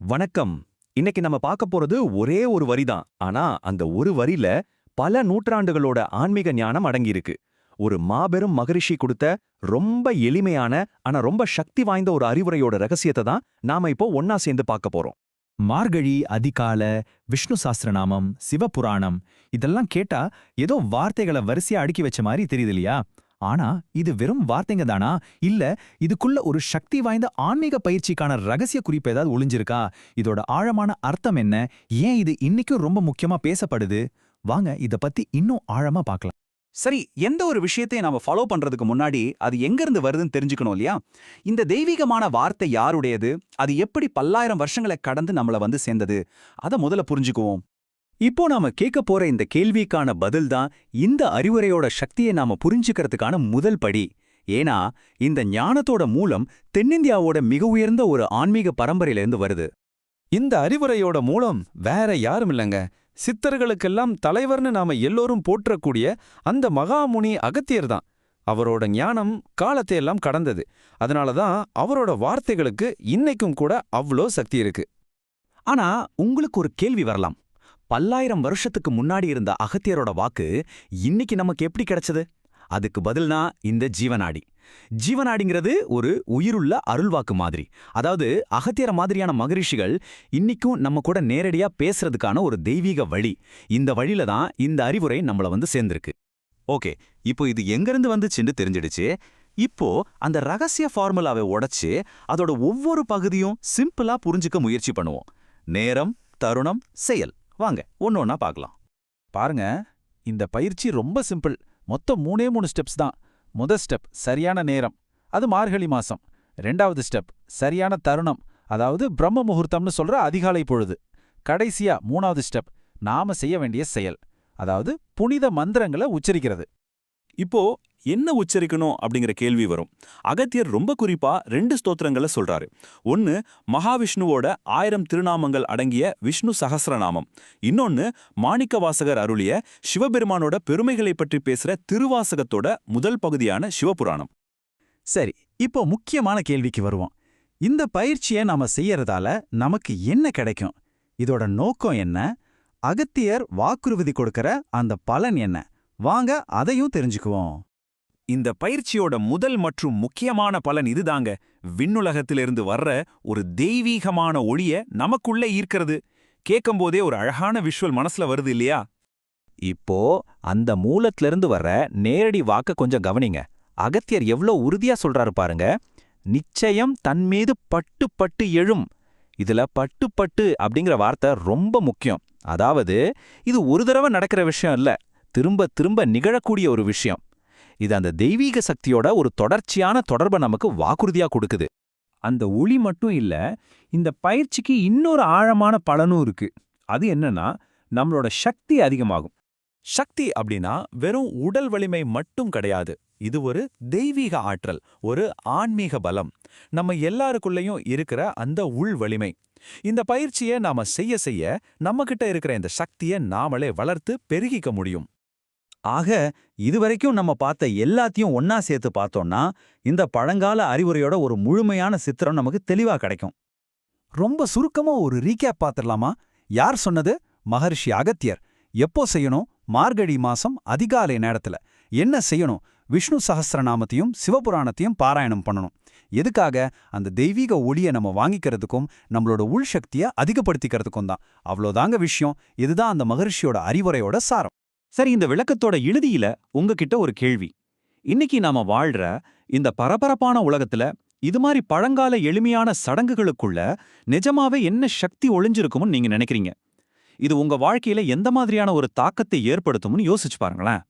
வணக்கம். இன்னைக்கு நம்ம பார்க்க போறது ஒரே ஒரு வரிதான். ஆனா அந்த ஒரு வரியில பல நூற்றாண்டுகளோட ஆன்மீக ஞானம் அடங்கியிருக்கு. ஒரு மாபெரும் மகரிஷி கொடுத்த ரொம்ப எளிமையான ஆனா ரொம்ப சக்தி வாய்ந்த ஒரு அறிவுரையோட ரகசியத்தை தான் நாம இப்போ ஒன்னா சேர்ந்து பார்க்க போறோம். மார்கழி அதிகால விஷ்ணு சாஸ்திரநாமம் சிவபுராணம் இதெல்லாம் கேட்டா ஏதோ வார்த்தைகளை வரிசையா அடுக்கி வச்ச மாதிரி தெரியுது இல்லையா? ஆனா இது வெறும் வார்த்தைங்க தானா? இல்ல இதுக்குள்ள ஒரு சக்தி வாய்ந்த ஆன்மீக பயிற்சிக்கான ரகசிய குறிப்பு ஏதாவது ஒளிஞ்சிருக்கா? இதோட ஆழமான அர்த்தம் என்ன? ஏன் இது இன்னைக்கும் ரொம்ப முக்கியமா பேசப்படுது? வாங்க இத பத்தி இன்னும் ஆழமா பார்க்கலாம் சரி எந்த ஒரு விஷயத்தையும் நாம ஃபாலோ பண்றதுக்கு முன்னாடி அது எங்க இருந்து வருதுன்னு தெரிஞ்சுக்கணும் இல்லையா? இந்த தெய்வீகமான வார்த்தை யாருடையது? அது எப்படி பல்லாயிரம் வருஷங்களை கடந்து நம்மள வந்து சேர்ந்தது? அத முதல்ல புரிஞ்சுக்குவோம். இப்போ நாம கேட்க போற இந்த கேள்விக்கான பதில் தான் இந்த அறிவுரையோட சக்தியை நாம புரிஞ்சுக்கிறதுக்கான முதல் படி. ஏன்னா இந்த ஞானத்தோட மூலம் தென்னிந்தியாவோட மிக உயர்ந்த ஒரு ஆன்மீக பரம்பரையிலிருந்து வருது. இந்த அறிவுரையோட மூலம் வேற யாரும் இல்லைங்க. சித்தர்களுக்கெல்லாம் தலைவர்னு நாம எல்லோரும் போற்றக்கூடிய அந்த மகாமுனி அகத்தியர் தான். அவரோட ஞானம் காலத்தை எல்லாம் கடந்தது. அதனால தான் அவரோட வார்த்தைகளுக்கு இன்னைக்கும் கூட அவ்வளோ சக்தி இருக்கு. ஆனா உங்களுக்கு ஒரு கேள்வி வரலாம். பல்லாயிரம் வருஷத்துக்கு முன்னாடி இருந்த அகத்தியரோட வாக்கு இன்னைக்கு நமக்கு எப்படி கிடைச்சது? அதுக்கு பதில்னா இந்த ஜீவநாடி. ஜீவநாடிங்கிறது ஒரு உயிருள்ள அருள்வாக்கு மாதிரி. அதாவது அகத்தியர மாதிரியான மகரிஷிகள் இன்னிக்கும் நம்ம கூட நேரடியா பேசுறதுக்கான ஒரு தெய்வீக வழி. இந்த வழியில தான் இந்த அறிவுரை நம்மள வந்து சேர்ந்திருக்கு. ஓகே இப்போ இது எங்கிருந்து வந்துச்சுன்னு தெரிஞ்சிடுச்சு. இப்போ அந்த ரகசிய ஃபார்முலாவை உடைச்சு அதோட ஒவ்வொரு பகுதியும் சிம்பிளா புரிஞ்சுக்க முயற்சி பண்ணுவோம். நேரம் தருணம் செயல். வாங்க ஒன்னு ஒன்னா பார்க்கலாம். பாருங்க இந்த பயிற்சி ரொம்ப சிம்பிள். மொத்தம் மூணே மூணு ஸ்டெப்ஸ் தான். முதல் ஸ்டெப் சரியான நேரம். அது மார்கழி மாசம். ரெண்டாவது ஸ்டெப் சரியான தருணம். அதாவது பிரம்ம முகூர்த்தம்னு சொல்ற அதிகாலை பொழுது. கடைசியா மூணாவது ஸ்டெப் நாம செய்ய வேண்டிய செயல். அதாவது புனித மந்திரங்களை உச்சரிக்கிறது. இப்போ என்ன உச்சரிக்கணும் அப்படிங்கிற கேள்வி வரும். அகத்தியர் ரொம்ப குறிப்பா ரெண்டு ஸ்தோத்திரங்களை சொல்றாரு. ஒன்னு மகாவிஷ்ணுவோட ஆயிரம் திருநாமங்கள் அடங்கிய விஷ்ணு சகஸ்ரநாமம் இன்னொன்னு மாணிக்கவாசகர் அருளிய சிவபெருமானோட பெருமைகளை பற்றி பேசுற திருவாசகத்தோட முதல் பகுதியான சிவபுராணம். சரி இப்போ முக்கியமான கேள்விக்கு வருவோம். இந்த பயிற்சியை நாம செய்யறதால நமக்கு என்ன கிடைக்கும்? இதோட நோக்கம் என்ன? அகத்தியர் வாக்குறுதி கொடுக்கற அந்த பலன் என்ன? வாங்க அதையும் தெரிஞ்சுக்குவோம். இந்த பயிற்சியோட முதல் மற்றும் முக்கியமான பலன் இதுதாங்க. விண்ணுலகத்திலிருந்து வர்ற ஒரு தெய்வீகமான ஒளிய நமக்குள்ள ஈர்க்கிறது. கேட்கும்போதே ஒரு அழகான விஷுவல் மனசுல வருது இல்லையா? இப்போ அந்த மூலத்திலிருந்து வர்ற நேரடி வாக்க கொஞ்சம் கவனிங்க. அகத்தியர் எவ்ளோ உறுதியா சொல்றாரு பாருங்க. நிச்சயம் தன்மீது பட்டு பட்டு எழும். இதுல பட்டு பட்டு அப்படிங்கிற வார்த்தை ரொம்ப முக்கியம். அதாவது இது ஒரு தடவை நடக்கிற விஷயம் இல்ல. திரும்ப திரும்ப நிகழக்கூடிய ஒரு விஷயம். இது அந்த தெய்வீக சக்தியோட ஒரு தொடர்ச்சியான தொடர்பை நமக்கு வாக்குறுதியா கொடுக்குது. அந்த ஒளி மட்டும் இல்ல இந்த பயிற்சிக்கு இன்னொரு ஆழமான பலனும் இருக்கு. அது என்னன்னா நம்மளோட சக்தி அதிகமாகும். சக்தி அப்படின்னா வெறும் உடல் வலிமை மட்டும் கிடையாது. இது ஒரு தெய்வீக ஆற்றல் ஒரு ஆன்மீக பலம். நம்ம எல்லாருக்குள்ளேயும் இருக்கிற அந்த உள் வலிமை. இந்த பயிற்சியை நாம செய்ய செய்ய நம்மகிட்ட இருக்கிற இந்த சக்தியை நாமளே வளர்த்து பெருகிக்க முடியும். ஆக இதுவரைக்கும் நம்ம பார்த்த எல்லாத்தையும் ஒன்னா சேர்த்து பார்த்தோம்னா இந்த பழங்கால அறிவுரையோட ஒரு முழுமையான சித்திரம் நமக்கு தெளிவா கிடைக்கும். ரொம்ப சுருக்கமா ஒரு ரீகேப் பார்த்துடலாமா? யார் சொன்னது? மகர்ஷி அகத்தியர். எப்போ செய்யணும்? மார்கழி மாசம் அதிகாலை நேரத்துல. என்ன செய்யணும்? விஷ்ணு சகசிரநாமத்தையும் சிவபுராணத்தையும் பாராயணம் பண்ணணும். எதுக்காக? அந்த தெய்வீக ஒளியை நம்ம வாங்கிக்கிறதுக்கும் நம்மளோட உள்சக்தியை அதிகப்படுத்திக்கிறதுக்கும் தான். அவ்வளோதாங்க விஷயம். இதுதான் அந்த மகர்ஷியோட அறிவுரையோட சாரம். சரி இந்த விளக்கத்தோட இறுதியில உங்ககிட்ட ஒரு கேள்வி. இன்னைக்கு நாம வாழ்ற இந்த பரபரப்பான உலகத்துல இது மாதிரி பழங்கால எளிமையான சடங்குகளுக்குள்ள நிஜமாவே என்ன சக்தி ஒளிஞ்சிருக்கும்னு நீங்க நினைக்கிறீங்க? இது உங்க வாழ்க்கையில எந்த மாதிரியான ஒரு தாக்கத்தை ஏற்படுத்தும்னு யோசிச்சு பாருங்களேன்.